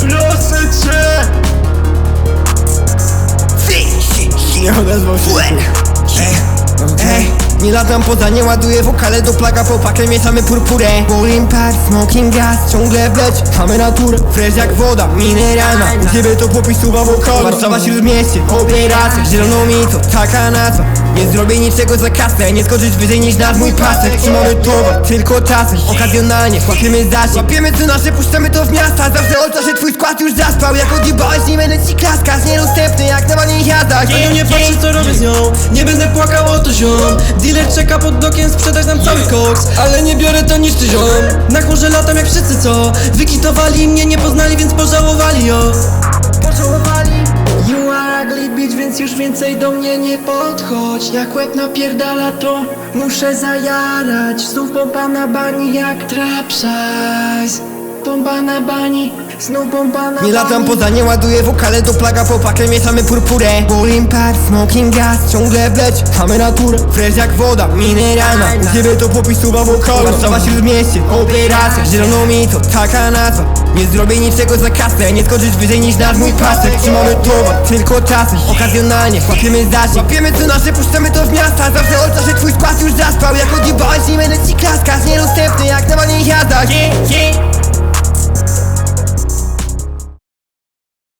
Proszę cię! Nie odezwał się. Ej, ej, nie latam poza, nie ładuję wokale do plaga Po pakę mieszamy purpurę. Bowling park, smoking gas, ciągle wleć. Mamy naturę, fresh jak woda, mineralna. U ciebie to popisuwa wokal Warszawa śródmieście, operacja. Zieloną mi to taka nazwa Nie zrobię niczego za kasę Nie skoczyć wyżej niż nad mój pasek. Trzymamy towar, tylko czasem Okazjonalnie, łapiemy zasięg Łapiemy co nasze, puszczamy to w miasta. Zawsze o czasie twój skład już zaspał. Jak odjebałeś, nie będę ci klaskać Niedostępny jak na wanie jazdach Ja nie patrzę co robię z nią. Nie będę płakał o to ziom. Dealer czeka pod dokiem sprzedać nam cały koks. Ale nie biorę to niż ty ziom. Na chmurze latam jak wszyscy co? Wykitowali mnie nie poznali więc pożałowali o już więcej do mnie nie podchodź. Jak łeb napierdala to muszę zajarać. Znów pompa na bani jak trapsize Pompa na bani, nie latam poza, nie ładuję wokale do plaga Popakę mieszamy purpurę. Bowling pad, smoking gas, ciągle wleć. Mamy naturę, fresh jak woda, mineralna. U ciebie to popis suba wokalu Warszawa śródmieście, operacja Zielono mi to, taka nazwa. Nie zrobię niczego za kasę. Nie skoczysz wyżej niż nasz mój pasek. Trzymamy towar, tylko czasy. Okazjonalnie, łapiemy zasięg. Łapiemy co nasze, puszczamy to z miasta. Zawsze olca, że twój spas już zaspał. Jak odjebałeś, nie będę ci klaskać. Nierozstępny jak na wanie jadać yeah, yeah.